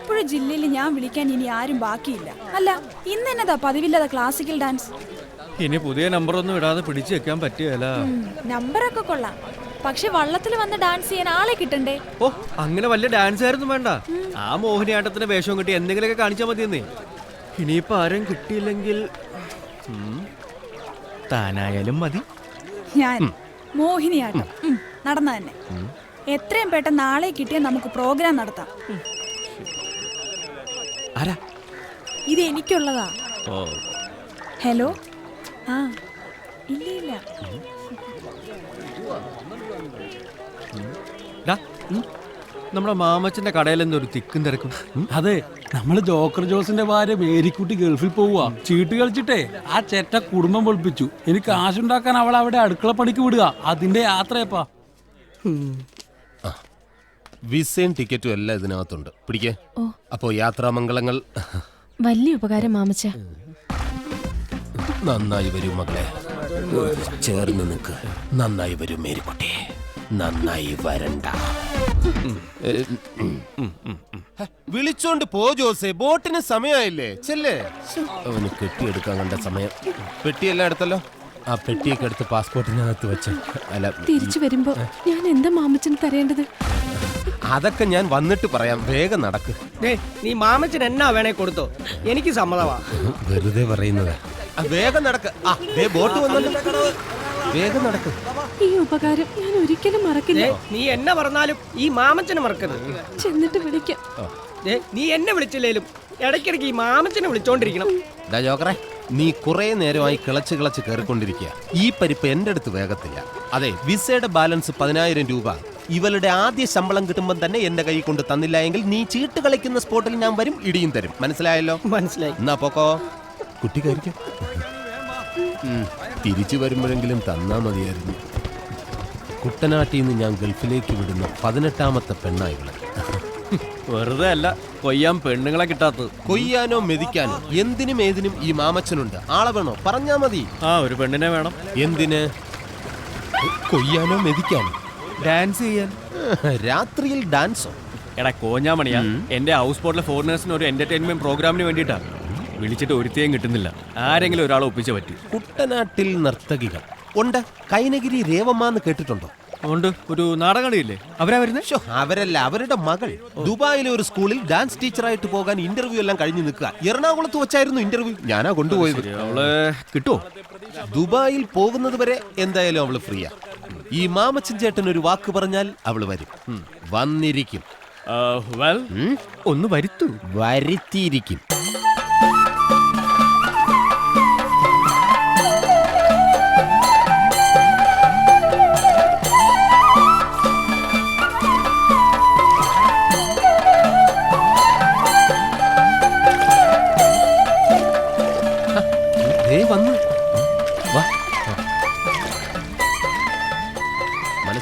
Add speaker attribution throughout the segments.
Speaker 1: ആലപ്പുഴ ജില്ലയിൽ ഞാൻ വിളിക്കാൻ ഇനി ആരും ബാക്കിയില്ല. അല്ല ഇന്ന് എന്നതാ പതിവില്ലാതെ ക്ലാസിക്കൽ ഡാൻസ്
Speaker 2: ഇനി പുതിയ നമ്പർ ഒന്നും ഇടാതെ പിടിച്ചു വെക്കാൻ പറ്റിയല്ല
Speaker 1: നമ്പർ നമ്പറൊക്കെ കൊള്ളാം. പക്ഷെ വള്ളത്തിൽ വന്ന് ഡാൻസ് ചെയ്യാൻ ആളെ കിട്ടണ്ടേ?
Speaker 2: ഓ അങ്ങനെ വലിയ ഡാൻസ് ആയിരുന്നു വേണ്ട. ആ മോഹിനിയാട്ടത്തിന്റെ വേഷവും കിട്ടി എന്തെങ്കിലുമൊക്കെ കാണിച്ചാൽ മതിയെന്നേ. ഇനിയിപ്പോ ആരും കിട്ടിയില്ലെങ്കിൽ താനായാലും മതി.
Speaker 1: ഞാൻ മോഹിനിയാട്ടം. ഉം, നടന്ന തന്നെ. എത്രയും പെട്ടെന്ന് ആളെ കിട്ടിയാൽ നമുക്ക് പ്രോഗ്രാം നടത്താം.
Speaker 2: ആരാ?
Speaker 1: ഇത് എനിക്കുള്ളതാ.
Speaker 2: ഓ.
Speaker 1: ഹലോ? ആ ഇല്ല ഇല്ല
Speaker 2: ഡാ, ഉം, നമ്മുടെ മാമച്ചന്റെ കടയിൽ എന്തൊരു തിക്കും തിരക്കും.
Speaker 3: അതെ നമ്മൾ ജോക്കർ ജോസിന്റെ ഭാര്യ മേരിക്കുട്ടി ഗൾഫിൽ പോവുക ചീട്ട് കളിച്ചിട്ടേ ആ ചേട്ട കുടുംബം പൊളിപ്പിച്ചു. എനിക്ക് കാശുണ്ടാക്കാൻ അവൾ അവിടെ അടുക്കള പണിക്ക് വിടുക. അതിന്റെ യാത്രയപ്പാ.
Speaker 4: വിസയും ടിക്കറ്റും എല്ലാം ഇതിനകത്തുണ്ട്. പിടിക്കേ. അപ്പോ യാത്രാമംഗളങ്ങൾ.
Speaker 5: വലിയ ഉപകാരം മാമച്ച.
Speaker 4: നന്നായി വരൂ മകളെ. ചേർന്ന് നിൽക്ക്. നന്നായി വരൂ മേരിക്കുട്ടി. നന്നായി വരണ്ട. വിളിച്ചോണ്ട് പോ ജോസെ. ബോട്ടിന് സമയമായില്ലേ ചെല്ലേ. അവന് കെട്ടിയെടുക്കാൻ കണ്ട സമയം. പെട്ടിയെല്ലാം എടുത്തല്ലോ? ആ പെട്ടിയൊക്കെ എടുത്ത് പാസ്പോർട്ടിനകത്ത് വെച്ച്. അല്ല
Speaker 5: തിരിച്ചു വരുമ്പോ ഞാൻ എന്താ മാമച്ചന് തരേണ്ടത്?
Speaker 4: അതൊക്കെ ഞാൻ വന്നിട്ട് പറയാം. വേഗം നടക്ക്.
Speaker 6: ദേ, നീ മാമച്ചൻ എന്നാ വേണേ കൊടുത്തോ? എനിക്ക് സമ്മതമാ.
Speaker 4: വെറുതെ പറയുന്നത്. വേഗം നടക്ക്. ആ ദേ ബോട്ട് വന്നല്ലോ. വേഗം നടക്ക്.
Speaker 5: ഈ ഉപകാരം ഞാൻ ഒരിക്കലും മറക്കില്ല.
Speaker 6: ദേ, നീ എന്നെ പറഞ്ഞാലും ഈ മാമച്ചനെ മറക്കരുത്.
Speaker 5: ചെന്നിട്ട് വിളിക്കാം.
Speaker 6: ദേ, നീ എന്നെ വിളിച്ചില്ലേലും ഇടയ്ക്കിടയ്ക്ക് ഈ മാമച്ചനെ വിളിച്ചോണ്ടിരിക്കണം.
Speaker 4: ഡാ ജോക്കറെ നീ കുറെ നേരമായി കിളച്ച് കിളച്ച് കയറിക്കൊണ്ടിരിക്കുക ഈ പരിപ്പ് എന്റെ അടുത്ത് വേഗത്തില്ല. അതെ വിസയുടെ ബാലൻസ് പതിനായിരം രൂപ. ഇവളുടെ ആദ്യ ശമ്പളം കിട്ടുമ്പോൾ തന്നെ എന്റെ കൈ കൊണ്ട് തന്നില്ല എങ്കിൽ നീ ചീട്ട് കളിക്കുന്ന സ്പോട്ടിൽ ഞാൻ വരും ഇടിയും തരും. മനസ്സിലായല്ലോ?
Speaker 6: മനസ്സിലായി.
Speaker 4: എന്നാ പോക്കോ. കുട്ടി കഴിക്കും തിരിച്ചു വരുമ്പോഴെങ്കിലും തന്നാ മതിയായിരുന്നു. കുട്ടനാട്ടിൽ നിന്ന് ഞാൻ ഗൾഫിലേക്ക് വിടുന്ന പതിനെട്ടാമത്തെ പെണ്ണായികളെ.
Speaker 2: വെറുതെ അല്ല കൊയ്യാൻ പെണ്ണുങ്ങളെ കിട്ടാത്തത്.
Speaker 4: കൊയ്യാനോ മെതിക്കാനോ എന്തിനും ഏതിനും ഈ മാമച്ചനുണ്ട്. ആളെ വേണോ? പറഞ്ഞാ മതി.
Speaker 2: ആ ഒരു പെണ്ണിനെ വേണം.
Speaker 4: എന്തിന്? കൊയ്യാനോ മെതിക്കാനോ?
Speaker 2: ഡാൻസ് ചെയ്യാൻ.
Speaker 4: രാത്രിയിൽ ഡാൻസോ
Speaker 2: എടാ കോഞ്ഞാമണിയാ. എന്റെ ഹൗസ് ബോട്ടിലെ ഫോറിനേഴ്സിന് ഒരു എന്റർടൈൻമെന്റ് പ്രോഗ്രാമിന് വേണ്ടിയിട്ടാ. വിളിച്ചിട്ട് ഒരുത്തേയും കിട്ടുന്നില്ല. ആരെങ്കിലും ഒരാളെ ഒപ്പിച്ച പറ്റി.
Speaker 4: കുട്ടനാട്ടിൽ നർത്തകികൾ. ഉണ്ട്. കൈനഗിരി രേവമ്മ എന്ന് കേട്ടിട്ടുണ്ടോ?
Speaker 2: ഉണ്ട്. ഒരു നാടകളിയില്ലേ അവരാ
Speaker 4: വരുന്നത് അവരല്ല. അവരുടെ മകൾ. ദുബായിലെ ഒരു സ്കൂളിൽ ഡാൻസ് ടീച്ചറായിട്ട് പോകാൻ ഇന്റർവ്യൂ എല്ലാം കഴിഞ്ഞു നിൽക്കുക. എറണാകുളത്ത് വെച്ചായിരുന്നു ഇന്റർവ്യൂ ഞാനാ കൊണ്ടുപോയത്.
Speaker 2: അവൾ കിട്ടുമോ
Speaker 4: ദുബായിൽ പോകുന്നത് വരെ എന്തായാലും അവൾ ഫ്രീയാ ഈ മാമച്ചൻ ചേട്ടൻ ഒരു വാക്ക് പറഞ്ഞാൽ അവൾ വരും ഉം. വന്നിരിക്കും
Speaker 2: വെൽ
Speaker 4: ഉം?
Speaker 2: ഒന്ന് വരുത്തൂ
Speaker 4: വരുത്തിയിരിക്കും ദേ വന്നു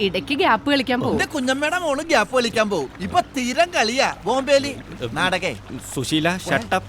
Speaker 7: ഇടയ്ക്ക് ഗ്യാപ്പ് കളിക്കാൻ പോകും.
Speaker 8: എന്റെ കുഞ്ഞമ്മയുടെ മോൾ ഗ്യാപ്പ് കളിക്കാൻ പോകും. ഇപ്പൊ തീരം കളിയാ. ബോംബേലി. നാടകേ.
Speaker 2: സുശീല ഷട്ടപ്പ്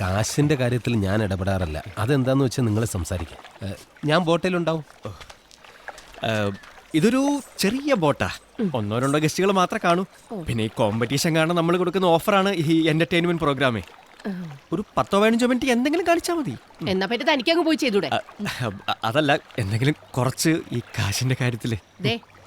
Speaker 4: കാശിന്റെ കാര്യത്തിൽ ഞാൻ ഇടപെടാറില്ല. അതെന്താന്ന് വെച്ചാൽ നിങ്ങൾ സംസാരിക്കാം. ഞാൻ ബോട്ടിലുണ്ടാവും.
Speaker 2: ഇതൊരു ചെറിയ ബോട്ടാ. ഒന്നോ രണ്ടോ ഗസ്റ്റുകൾ മാത്രമേ കാണൂ. പിന്നെ ഈ കോമ്പറ്റീഷൻ കാരണം നമ്മൾ കൊടുക്കുന്ന ഓഫറാണ് ഈ എന്റർടൈൻമെന്റ് പ്രോഗ്രാമേ ഒരു പത്തോ പതിനഞ്ചോ മിനിറ്റ് എന്തെങ്കിലും കാണിച്ചാൽ മതി.
Speaker 7: എന്നാ പറ്റി തനിക്കങ്ങ് പോയി ചെയ്തൂടെ?
Speaker 2: അതല്ല എന്തെങ്കിലും കുറച്ച് ഈ കാശിന്റെ കാര്യത്തിൽ.
Speaker 7: ദേ